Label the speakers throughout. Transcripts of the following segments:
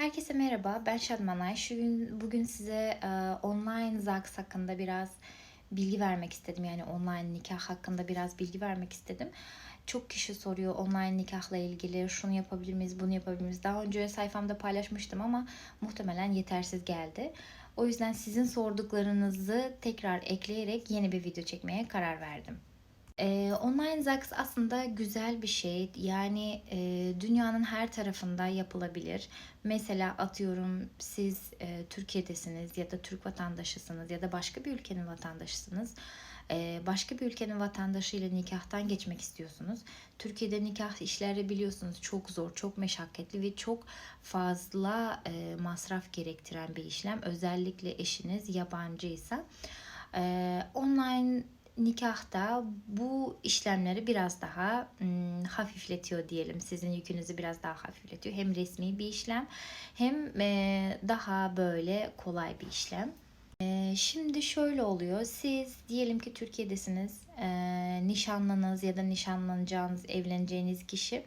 Speaker 1: Herkese merhaba, ben Şadmanay. Şu gün, bugün size e, online ZAX hakkında biraz bilgi vermek istedim. Yani online nikah hakkında biraz bilgi vermek istedim. Çok kişi soruyor online nikahla ilgili şunu yapabilir miyiz, bunu yapabilir miyiz? Daha önce sayfamda paylaşmıştım ama muhtemelen yetersiz geldi. O yüzden sizin sorduklarınızı tekrar ekleyerek yeni bir video çekmeye karar verdim. Ee, online ZAX aslında güzel bir şey. Yani e, dünyanın her tarafında yapılabilir. Mesela atıyorum siz e, Türkiye'desiniz ya da Türk vatandaşısınız ya da başka bir ülkenin vatandaşısınız. E, başka bir ülkenin vatandaşıyla nikahtan geçmek istiyorsunuz. Türkiye'de nikah işleri biliyorsunuz çok zor, çok meşakkatli ve çok fazla e, masraf gerektiren bir işlem. Özellikle eşiniz yabancıysa. E, online nikahta bu işlemleri biraz daha ım, hafifletiyor diyelim. Sizin yükünüzü biraz daha hafifletiyor. Hem resmi bir işlem hem e, daha böyle kolay bir işlem. E, şimdi şöyle oluyor. Siz diyelim ki Türkiye'desiniz. E, ya da nişanlanacağınız, evleneceğiniz kişi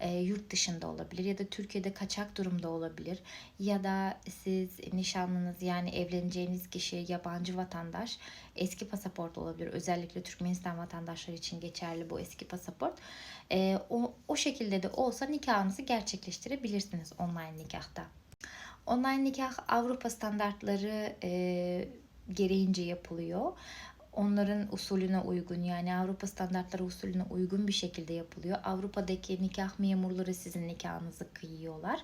Speaker 1: e, yurt dışında olabilir ya da Türkiye'de kaçak durumda olabilir ya da siz nişanlınız yani evleneceğiniz kişi yabancı vatandaş eski pasaport olabilir özellikle Türkmenistan vatandaşları için geçerli bu eski pasaport e, o, o şekilde de olsa nikahınızı gerçekleştirebilirsiniz online nikahta. Online nikah Avrupa standartları e, gereğince yapılıyor onların usulüne uygun yani Avrupa standartları usulüne uygun bir şekilde yapılıyor. Avrupa'daki nikah memurları sizin nikahınızı kıyıyorlar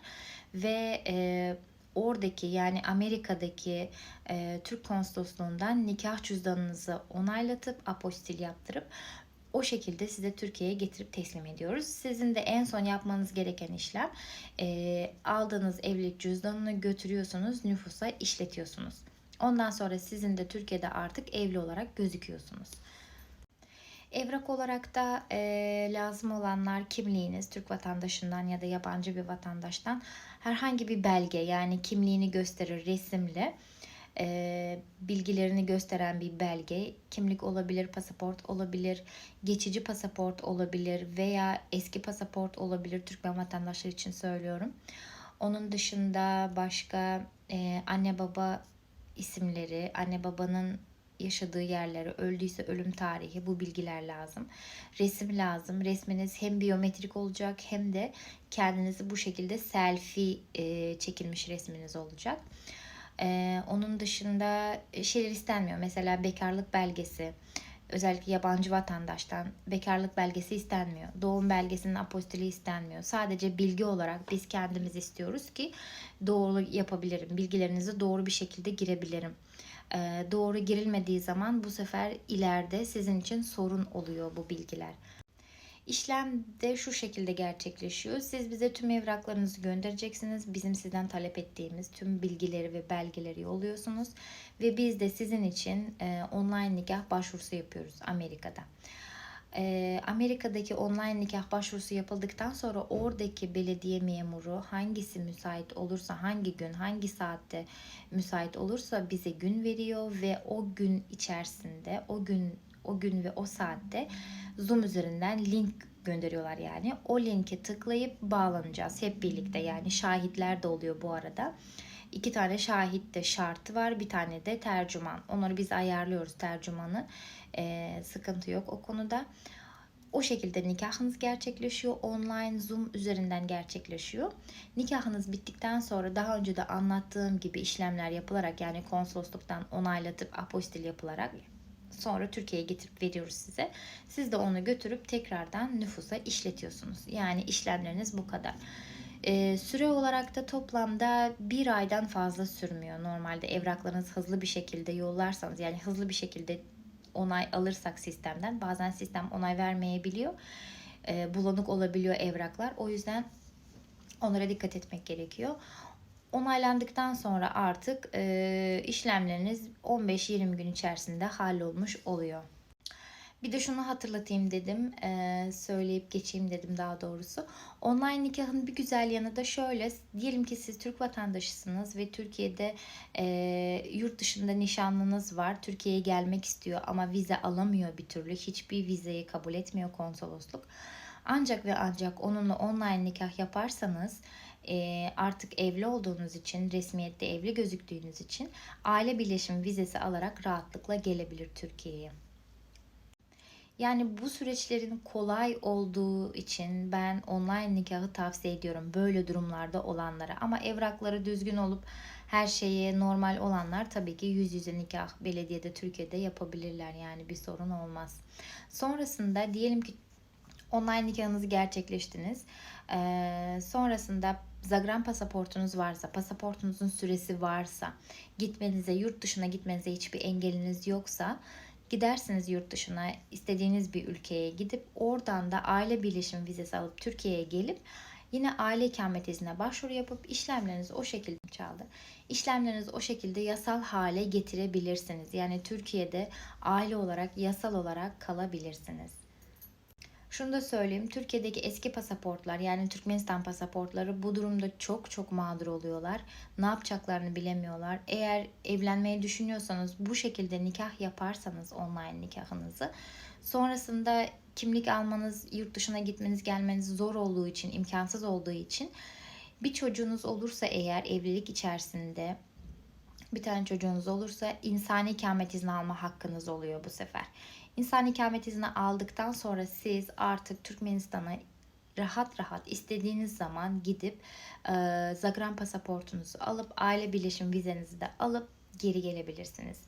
Speaker 1: ve e, oradaki yani Amerika'daki e, Türk konsolosluğundan nikah cüzdanınızı onaylatıp apostil yaptırıp o şekilde size Türkiye'ye getirip teslim ediyoruz. Sizin de en son yapmanız gereken işlem e, aldığınız evlilik cüzdanını götürüyorsunuz nüfusa işletiyorsunuz. Ondan sonra sizin de Türkiye'de artık evli olarak gözüküyorsunuz. Evrak olarak da e, lazım olanlar kimliğiniz Türk vatandaşından ya da yabancı bir vatandaştan herhangi bir belge yani kimliğini gösterir resimle e, bilgilerini gösteren bir belge kimlik olabilir, pasaport olabilir, geçici pasaport olabilir veya eski pasaport olabilir Türkmen vatandaşlar için söylüyorum. Onun dışında başka e, anne baba isimleri, anne babanın yaşadığı yerleri, öldüyse ölüm tarihi bu bilgiler lazım. Resim lazım. Resminiz hem biyometrik olacak hem de kendinizi bu şekilde selfie e, çekilmiş resminiz olacak. E, onun dışında şeyler istenmiyor. Mesela bekarlık belgesi, özellikle yabancı vatandaştan bekarlık belgesi istenmiyor. Doğum belgesinin apostili istenmiyor. Sadece bilgi olarak biz kendimiz istiyoruz ki doğru yapabilirim. Bilgilerinizi doğru bir şekilde girebilirim. Ee, doğru girilmediği zaman bu sefer ileride sizin için sorun oluyor bu bilgiler. İşlem de şu şekilde gerçekleşiyor. Siz bize tüm evraklarınızı göndereceksiniz. Bizim sizden talep ettiğimiz tüm bilgileri ve belgeleri yolluyorsunuz. Ve biz de sizin için e, online nikah başvurusu yapıyoruz Amerika'da. E, Amerika'daki online nikah başvurusu yapıldıktan sonra oradaki belediye memuru hangisi müsait olursa hangi gün hangi saatte müsait olursa bize gün veriyor ve o gün içerisinde o gün o gün ve o saatte Zoom üzerinden link gönderiyorlar yani. O linke tıklayıp bağlanacağız hep birlikte yani şahitler de oluyor bu arada. İki tane şahit de şartı var. Bir tane de tercüman. Onları biz ayarlıyoruz tercümanı. Ee, sıkıntı yok o konuda. O şekilde nikahınız gerçekleşiyor. Online Zoom üzerinden gerçekleşiyor. Nikahınız bittikten sonra daha önce de anlattığım gibi işlemler yapılarak yani konsolosluktan onaylatıp apostil yapılarak sonra Türkiye'ye getirip veriyoruz size. Siz de onu götürüp tekrardan nüfusa işletiyorsunuz. Yani işlemleriniz bu kadar. Ee, süre olarak da toplamda bir aydan fazla sürmüyor. Normalde evraklarınızı hızlı bir şekilde yollarsanız yani hızlı bir şekilde onay alırsak sistemden bazen sistem onay vermeyebiliyor. Ee, bulanık olabiliyor evraklar. O yüzden onlara dikkat etmek gerekiyor. Onaylandıktan sonra artık e, işlemleriniz 15-20 gün içerisinde hallolmuş oluyor. Bir de şunu hatırlatayım dedim, e, söyleyip geçeyim dedim daha doğrusu. Online nikahın bir güzel yanı da şöyle, diyelim ki siz Türk vatandaşısınız ve Türkiye'de e, yurt dışında nişanlınız var. Türkiye'ye gelmek istiyor ama vize alamıyor bir türlü. Hiçbir vizeyi kabul etmiyor konsolosluk. Ancak ve ancak onunla online nikah yaparsanız e, artık evli olduğunuz için, resmiyette evli gözüktüğünüz için aile birleşim vizesi alarak rahatlıkla gelebilir Türkiye'ye. Yani bu süreçlerin kolay olduğu için ben online nikahı tavsiye ediyorum böyle durumlarda olanlara. Ama evrakları düzgün olup her şeye normal olanlar tabii ki yüz yüze nikah belediyede Türkiye'de yapabilirler yani bir sorun olmaz. Sonrasında diyelim ki online nikahınızı gerçekleştiniz. Ee, sonrasında Zagram pasaportunuz varsa, pasaportunuzun süresi varsa, gitmenize, yurt dışına gitmenize hiçbir engeliniz yoksa gidersiniz yurt dışına istediğiniz bir ülkeye gidip oradan da aile birleşim vizesi alıp Türkiye'ye gelip yine aile ikamet iznine başvuru yapıp işlemlerinizi o şekilde çaldı. İşlemlerinizi o şekilde yasal hale getirebilirsiniz. Yani Türkiye'de aile olarak yasal olarak kalabilirsiniz. Şunu da söyleyeyim. Türkiye'deki eski pasaportlar yani Türkmenistan pasaportları bu durumda çok çok mağdur oluyorlar. Ne yapacaklarını bilemiyorlar. Eğer evlenmeyi düşünüyorsanız bu şekilde nikah yaparsanız online nikahınızı sonrasında kimlik almanız, yurt dışına gitmeniz, gelmeniz zor olduğu için, imkansız olduğu için bir çocuğunuz olursa eğer evlilik içerisinde bir tane çocuğunuz olursa insani ikamet izni alma hakkınız oluyor bu sefer. İnsani ikamet izni aldıktan sonra siz artık Türkmenistan'a rahat rahat istediğiniz zaman gidip e, Zagram pasaportunuzu alıp aile birleşim vizenizi de alıp geri gelebilirsiniz.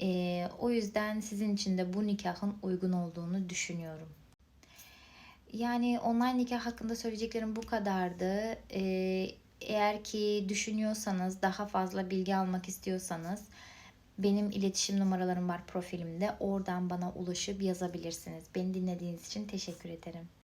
Speaker 1: E, o yüzden sizin için de bu nikahın uygun olduğunu düşünüyorum. Yani online nikah hakkında söyleyeceklerim bu kadardı. Ee, eğer ki düşünüyorsanız, daha fazla bilgi almak istiyorsanız benim iletişim numaralarım var profilimde. Oradan bana ulaşıp yazabilirsiniz. Beni dinlediğiniz için teşekkür ederim.